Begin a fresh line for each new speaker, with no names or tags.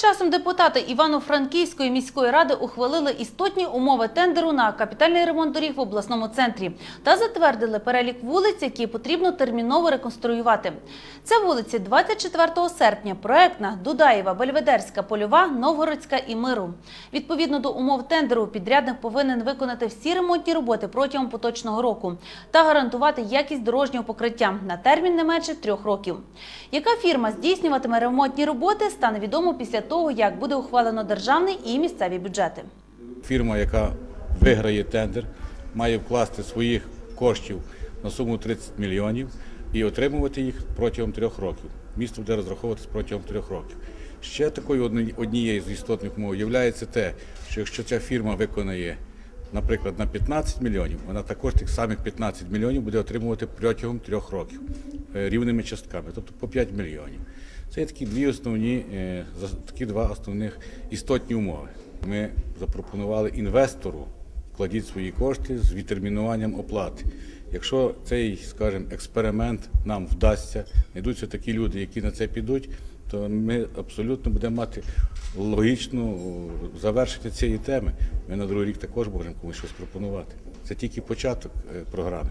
часом депутати Івано-Франківської міської ради ухвалили істотні умови тендеру на капітальний ремонт доріг в обласному центрі та затвердили перелік вулиць, які потрібно терміново реконструювати. Це вулиці 24 серпня, проектна, Дудаєва, Бельведерська, Польова, Новгородська і Миру. Відповідно до умов тендеру, підрядник повинен виконати всі ремонтні роботи протягом поточного року та гарантувати якість дорожнього покриття на термін не менше трьох років. Яка фірма здійснюватиме ремонтні роботи, стане відомо після того, як буде ухвалено державний і місцеві бюджети.
Фірма, яка виграє тендер, має вкласти своїх коштів на суму 30 мільйонів і отримувати їх протягом трьох років. Місто буде розраховуватись протягом трьох років. Ще такою однією з істотних умов є те, що якщо ця фірма виконає, наприклад, на 15 мільйонів, вона також тих самих 15 мільйонів буде отримувати протягом трьох років е, рівними частками, тобто по 5 мільйонів. Це такі дві основні, е, такі два основних істотні умови. Ми запропонували інвестору вкладіть свої кошти з відтермінуванням оплати. Якщо цей, скажімо, експеримент нам вдасться, знайдуться такі люди, які на це підуть, то ми абсолютно будемо мати логічну завершення цієї теми. Ми на другий рік також можемо комусь щось пропонувати. Це тільки початок е, програми.